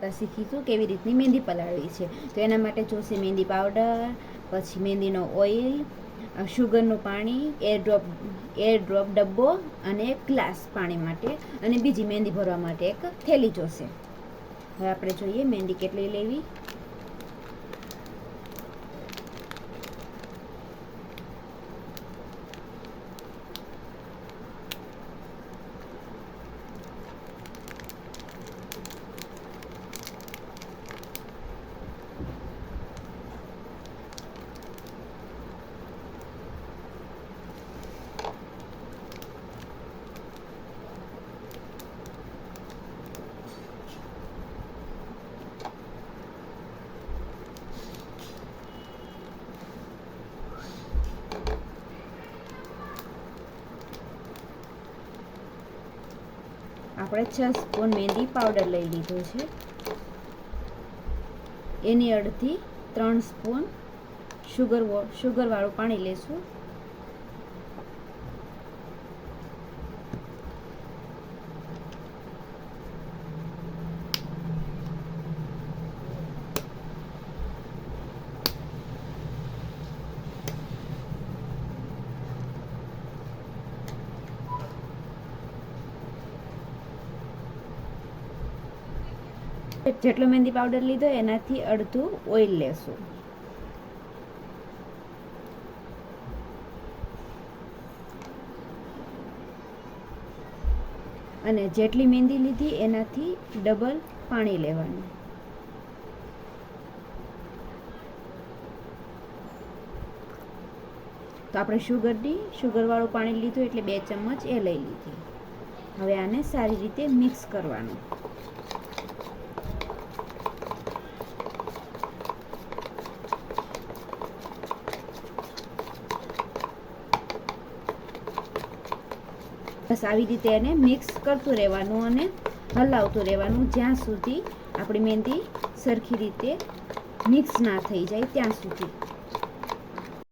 પલાળતા શીખીશું કેવી રીતની મહેંદી પલાળવી છે. તો એના માટે જોશે મહેંદી પાવડર, પછી મહેંદીનો ઓઇલ શુગરનું પાણી એર ડ્રોપ એર ડ્રોપ ડબ્બો અને એક ગ્લાસ પાણી માટે અને બીજી મહેંદી ભરવા માટે એક થેલી જોશે. હવે આપણે જોઈએ મહેંદી કેટલી લેવી. આપણે છ સ્પૂન મહેંદી પાવડર લઈ લીધો છે. એની અડધી ત્રણ સ્પૂન શુગર શુગરવાળું પાણી લેશું. જેટલો મહેંદી પાવડર લીધો એનાથી અડધું ઓઇલ લેશું. અને જેટલી મહેંદી લીધી એનાથી ડબલ પાણી લેવાનું. તો આપણે શુગરની શુગરવાળું પાણી લીધું એટલે બે ચમચ એ લઈ લીધી. હવે આને સારી રીતે મિક્સ કરવાનું. બસ આવી રીતે એને મિક્સ કરતું રહેવાનું અને હલાવતું રહેવાનું જ્યાં સુધી આપણી મહેંદી સરખી રીતે મિક્સ ના થઈ જાય ત્યાં સુધી.